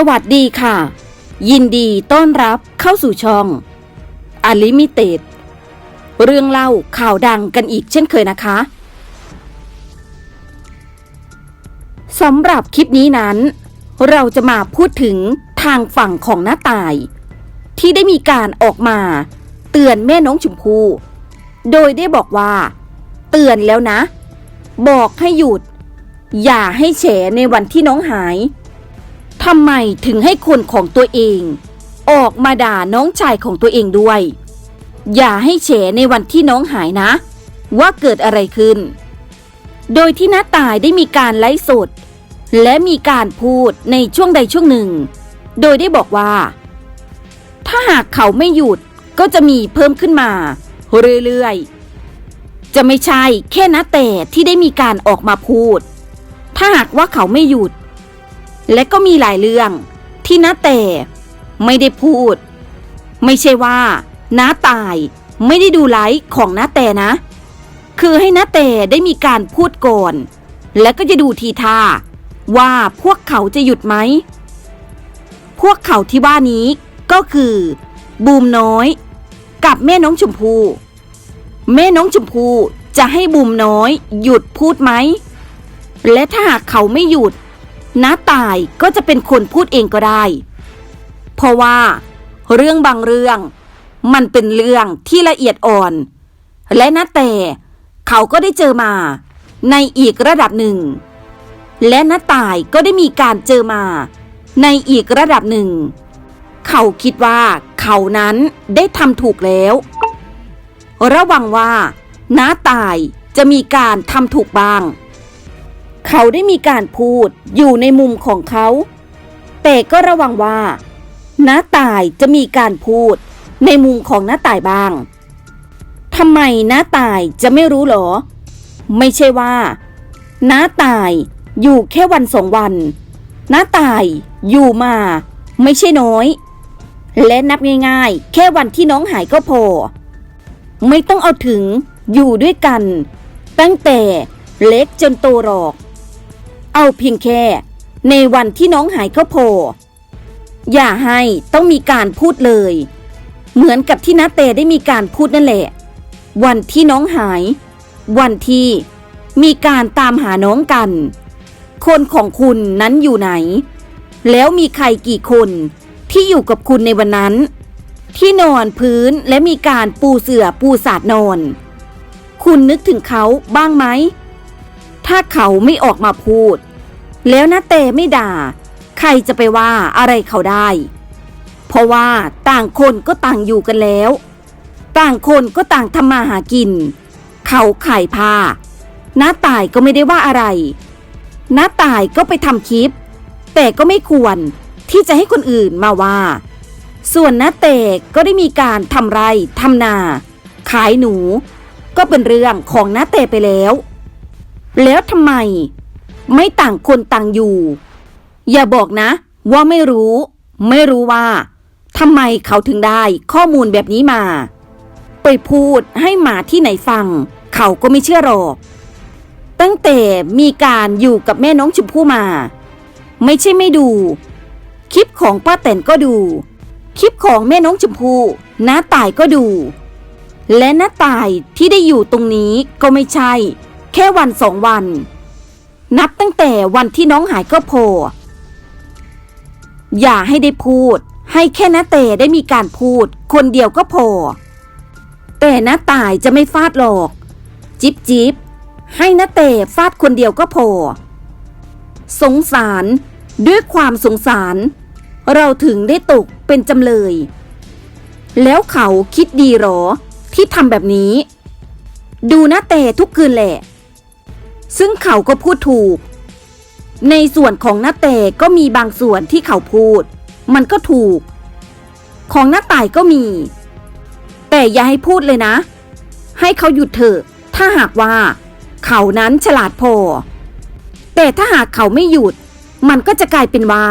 สวัสดีค่ะ ยินดีต้อนรับเข้าสู่ช่องอลิมิเต็ดเรื่องเล่าข่าวดังกันอีกเช่นเคยนะคะสำหรับคลิปนี้นั้น เราจะมาพูดถึงทางฝั่งของน้าตาย ที่ได้มีการออกมาเตือนแม่น้องชมพู่โดยได้บอกว่า เตือนแล้วนะ บอกให้หยุด อย่าให้แฉในวันที่น้องหาย ทำไมถึงให้คนของตัวเอง ออกมาด่าน้องชายของตัวเองด้วย อย่าให้เฉในวันที่น้องหายนะ ว่าเกิดอะไรขึ้น โดยที่น้าตายได้มีการไลฟ์สด และมีการพูดในช่วงใดช่วงหนึ่ง โดยได้บอกว่า ถ้าหากเขาไม่หยุดก็จะมีเพิ่มขึ้นมาเรื่อยๆ จะไม่ใช่แค่นาแต่ที่ได้มีการออกมาพูด ถ้าหากว่าเขาไม่หยุด และก็มีหลายเรื่องที่น้าแต่ไม่ได้พูด ไม่ใช่ว่าน้าตายไม่ได้ดูไลฟ์ของน้าแต่นะ คือให้น้าแต่ได้มีการพูดก่อน แล้วก็จะดูทีท่าว่าพวกเขาจะหยุดไหม พวกเขาที่ว่านี้ก็คือ บูมน้อย กับแม่น้องชมพู่แม่น้องชมพู่จะให้บูมน้อย หยุดพูดไหม และถ้าหากเขาไม่หยุด น้าตายก็จะเป็นคนพูดเองก็ได้ เพราะว่า เรื่องบางเรื่อง มันเป็นเรื่องที่ละเอียดอ่อน และน้าแต่เขาก็ได้เจอมาในอีกระดับหนึ่ง และน้าตายก็ได้มีการเจอมาในอีกระดับหนึ่ง เขาคิดว่าเขานั้นได้ทำถูกแล้ว ระวังว่าน้าตายจะมีการทำถูกบ้าง เขาได้มีการพูดอยู่ในมุมของเขา แต่ก็ระวังว่าน้าตายจะมีการพูดในมุมของน้าตายบ้างทำไมน้าตายจะไม่รู้หรอ ไม่ใช่ว่าน้าตายอยู่แค่วันสองวันน้าตายอยู่มา ไม่ใช่น้อย และนับง่ายๆ แค่วันที่น้องหายก็พอ ไม่ต้องเอาถึงอยู่ด้วยกัน ตั้งแต่เล็กจนโตหรอก เอาเพียงแค่ ในวันที่น้องหายก็พออย่าให้ต้องมีการพูดเลย เหมือนกับที่นาเตได้มีการพูดนั่นแหละ วันที่น้องหาย วันที่มีการตามหาน้องกัน คนของคุณนั้นอยู่ไหน แล้วมีใครกี่คนที่อยู่กับคุณในวันนั้น ที่นอนพื้นและมีการปูเสื่อปูสาดนอน คุณนึกถึงเขาบ้างไหม ถ้าเขาไม่ออกมาพูด แล้วนะเตไม่ด่า ใครจะไปว่าอะไรเขาได้ เพราะว่าต่างคนก็ต่างอยู่กันแล้ว ต่างคนก็ต่างทำมาหากิน เขาขายผ้าน้าตายก็ไม่ได้ว่าอะไรน้าตายก็ไปทำคลิป แต่ก็ไม่ควรที่จะให้คนอื่นมาว่า ส่วนน้าเตก็ได้มีการทำไรทำนา ขายหนู ก็เป็นเรื่องของน้าเตไปแล้ว แล้วทำไม ไม่ต่างคนต่างอยู่ อย่าบอกนะ ว่าไม่รู้ ไม่รู้ว่าทำไมเขาถึงได้ข้อมูลแบบนี้มา ไปพูดให้หมาที่ไหนฟัง เขาก็ไม่เชื่อหรอก ตั้งแต่มีการอยู่กับแม่น้องชมพู่มา ไม่ใช่ไม่ดู คลิปของป้าแตนก็ดู คลิปของแม่น้องชมพู่น้าตายก็ดู และน้าตายที่ได้อยู่ตรงนี้ก็ไม่ใช่ แค่วันสองวัน นับตั้งแต่วันที่น้องหายก็พอ อย่าให้ได้พูด ให้แค่นาเตได้มีการพูด คนเดียวก็พอ แต่น้าตายจะไม่ฟาดหรอก จิบจิบให้นาเตฟาดคนเดียวก็พอ สงสาร ด้วยความสงสาร เราถึงได้ตกเป็นจำเลย แล้วเขาคิดดีหรอ ที่ทำแบบนี้ ดูน้าเตทุกคืนแหละ ซึ่งเขาก็พูดถูก ในส่วนของน้าเตก็มีบางส่วนที่เขาพูด มันก็ถูก ของน้าต่ายก็มี แต่อย่าให้พูดเลยนะ ให้เขาหยุดเถอะ ถ้าหากว่า เขานั้นฉลาดพอ แต่ถ้าหากเขาไม่หยุด มันก็จะกลายเป็นว่า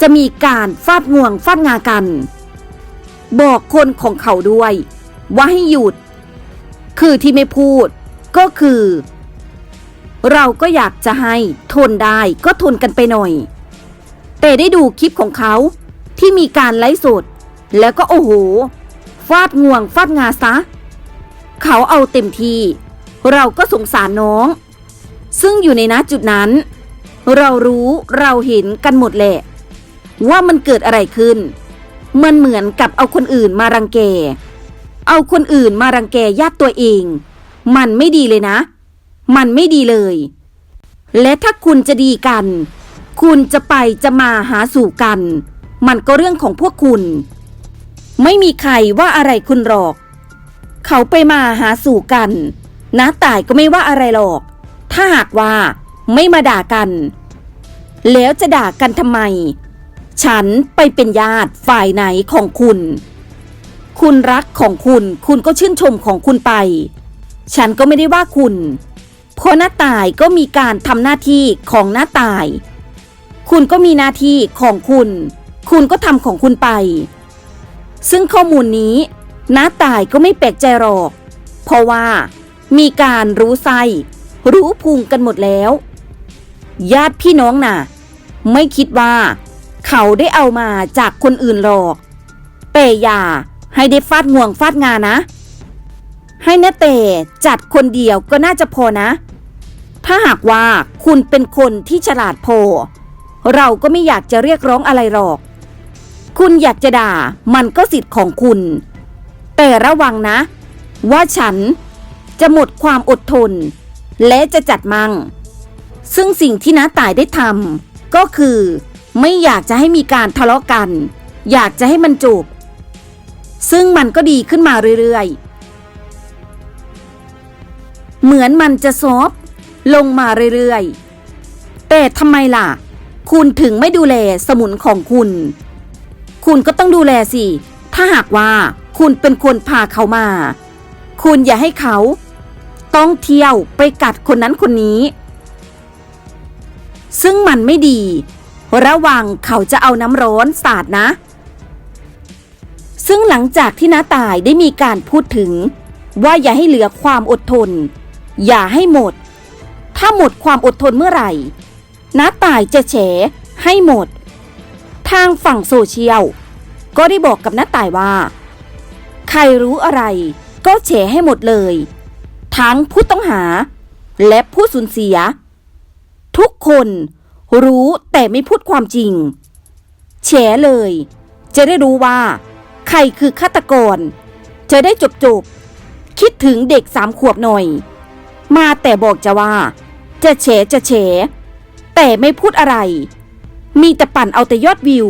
จะมีการฟาดงวงฟาดงากัน บอกคนของเขาด้วย ว่าให้หยุด คือที่ไม่พูด ก็คือ เราก็อยากจะให้ทนได้ก็ทนกันไปหน่อย แต่ได้ดูคลิปของเขาที่มีการไลฟ์สดแล้วก็โอ้โห ฟาดงวงฟาดงาซะ เขาเอาเต็มที เราก็สงสารน้อง ซึ่งอยู่ในณจุดนั้น เรารู้เราเห็นกันหมดแหละ ว่ามันเกิดอะไรขึ้น มันเหมือนกับเอาคนอื่นมารังแก เอาคนอื่นมารังแกญาติตัวเอง มันไม่ดีเลยนะ มันไม่ดีเลย และถ้าคุณจะดีกัน คุณจะไปจะมาหาสู่กัน มันก็เรื่องของพวกคุณ ไม่มีใครว่าอะไรคุณหรอก เขาไปมาหาสู่กันน้าตายก็ไม่ว่าอะไรหรอก ถ้าหากว่าไม่มาด่ากัน แล้วจะด่ากันทำไม ฉันไปเป็นญาติฝ่ายไหนของคุณ คุณรักของคุณ คุณก็ชื่นชมของคุณไป ฉันก็ไม่ได้ว่าคุณ เพราะหน้าตายก็มีการทำหน้าที่ของหน้าตาย คุณก็มีหน้าที่ของคุณ คุณก็ทำของคุณไป ซึ่งข้อมูลนี้หน้าตายก็ไม่แปลกใจหรอก เพราะว่ามีการรู้ไส้รู้พุงกันหมดแล้ว ญาติพี่น้องน่ะ ไม่คิดว่า เขาได้เอามาจากคนอื่นหรอกแต่อย่าให้ได้ฟาดงวงฟาดงานะ ให้นาเตจัดคนเดียวก็น่าจะพอนะ ถ้าหากว่าคุณเป็นคนที่ฉลาดพอ เราก็ไม่อยากจะเรียกร้องอะไรหรอก คุณอยากจะด่ามันก็สิทธิ์ของคุณ แต่ระวังนะ ว่าฉันจะหมดความอดทน และจะจัดมัง ซึ่งสิ่งที่น้าตายได้ทำก็คือ ไม่อยากจะให้มีการทะเลาะกัน อยากจะให้มันจบซึ่งมันก็ดีขึ้นมาเรื่อยๆ เหมือนมันจะซอฟ ลงมาเรื่อยๆ แต่ทำไมล่ะ คุณถึงไม่ดูแลสมุนของคุณ คุณก็ต้องดูแลสิ ถ้าหากว่าคุณเป็นคนพาเขามา คุณอย่าให้เขา ต้องเที่ยวไปกัดคนนั้นคนนี้ ซึ่งมันไม่ดี ระวังเขาจะเอาน้ำร้อนสาดนะ ซึ่งหลังจากที่น้าตายได้มีการพูดถึง ว่าอย่าให้เหลือความอดทน อย่าให้หมด ถ้าหมดความอดทนเมื่อไหร่น้าตายจะแฉให้หมด ทางฝั่งโซเชียล ก็ได้บอกกับน้าตายว่า ใครรู้อะไรก็แฉให้หมดเลย ทั้งผู้ต้องหา และผู้สูญเสีย ทุกคนรู้แต่ไม่พูดความจริงแฉเลย จะได้รู้ว่า ใครคือฆาตกร จะได้จบจบๆคิดถึงเด็กสามขวบหน่อย มาแต่บอกจะว่า จะแฉจะแฉแต่ไม่พูดอะไร มีแต่ปั่นเอาแต่ยอดวิว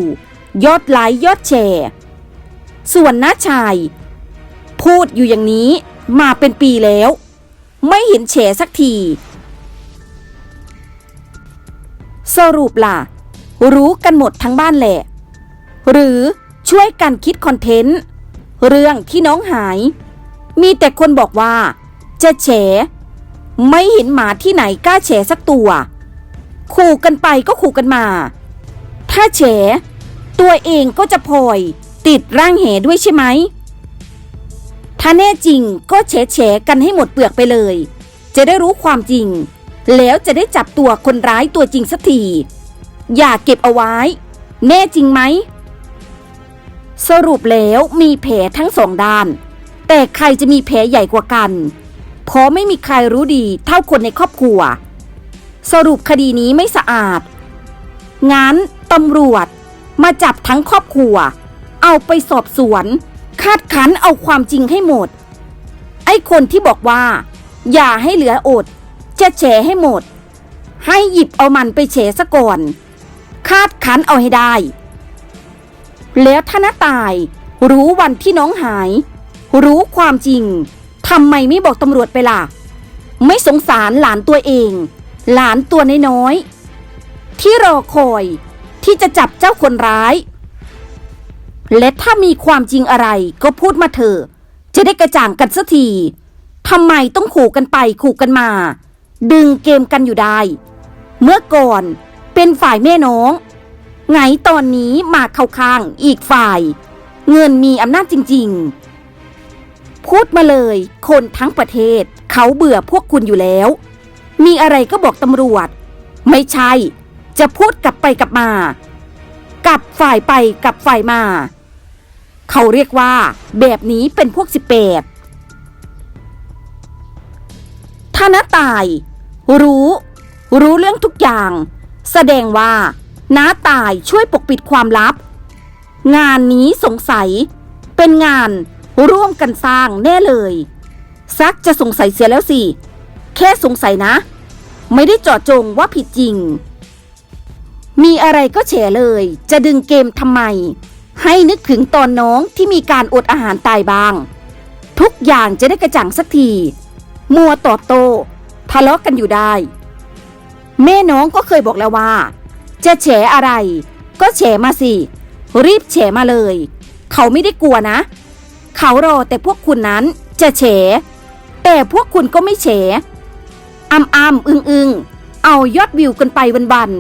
ยอดไลค์ยอดแชร์ ส่วนน้าชาย พูดอยู่อย่างนี้มาเป็นปีแล้ว ไม่เห็นแฉสักที สรุปล่ะ รู้กันหมดทั้งบ้านแหละ หรือช่วยกันคิดคอนเทนต์ เรื่องที่น้องหาย มีแต่คนบอกว่าจะแฉ ไม่เห็นหมาที่ไหนกล้าแฉสักตัว ขู่กันไปก็ขู่กันมา ถ้าแฉตัวเองก็จะพลอย ติดร่างแหด้วยใช่ไหม ถ้าแน่จริงก็แฉแฉกันให้หมดเปลือกไปเลย จะได้รู้ความจริง แล้วจะได้จับตัวคนร้ายตัวจริงสักที อย่าเก็บเอาไว้ แน่จริงไหม สรุปแล้วมีแผลทั้งสองด้าน แต่ใครจะมีแผลใหญ่กว่ากัน เพราะไม่มีใครรู้ดีเท่าคนในครอบครัว สรุปคดีนี้ไม่สะอาด งั้นตำรวจมาจับทั้งครอบครัว เอาไปสอบสวน คาดคั้นเอาความจริงให้หมด ไอ้คนที่บอกว่า อย่าให้เหลืออด จะแฉให้หมด ให้หยิบเอามันไปแฉซะก่อน คาดคั้นเอาให้ได้ แล้วถ้าน้าตายรู้วันที่น้องหาย รู้ความจริง ทำไมไม่บอกตำรวจไปล่ะ ไม่สงสารหลานตัวเอง หลานตัวน้อยๆที่รอคอยที่จะจับเจ้าคนร้าย และถ้ามีความจริงอะไรก็พูดมาเถอะจะได้กระจ่างกันสักทีทำไมต้องขู่กันไปขู่กันมา ดึงเกมกันอยู่ได้ เมื่อก่อนเป็นฝ่ายแม่น้อง ไงตอนนี้มาเข้าข้างอีกฝ่าย เงินมีอำนาจจริง ๆ พูดมาเลย คนทั้งประเทศ เขาเบื่อพวกคุณอยู่แล้ว มีอะไรก็บอกตำรวจ ไม่ใช่ จะพูดกลับไปกลับมา กลับฝ่ายไปกลับฝ่ายมา เขาเรียกว่า แบบนี้เป็นพวกสิบแปดถ้านาตาย รู้ รู้เรื่องทุกอย่าง แสดงว่าน้าตายช่วยปกปิดความลับ งานนี้สงสัย เป็นงาน ร่วมกันสร้างแน่เลย ซักจะสงสัยเสียแล้วสิ แค่สงสัยนะ ไม่ได้เจาะจงว่าผิดจริง มีอะไรก็แฉเลย จะดึงเกมทำไม ให้นึกถึงตอนน้องที่มีการอดอาหารตายบ้าง ทุกอย่างจะได้กระจ่างสักที มัวตอบโต้ทะเลาะกันอยู่ได้ แม่น้องก็เคยบอกแล้วว่า จะแฉอะไร ก็แฉมาสิ รีบแฉมาเลย เขาไม่ได้กลัวนะ เขารอแต่พวกคุณนั้นจะเฉ แต่พวกคุณก็ไม่เฉอ้ำอ้ำอึงอึงเอายอดวิวกันไปวัน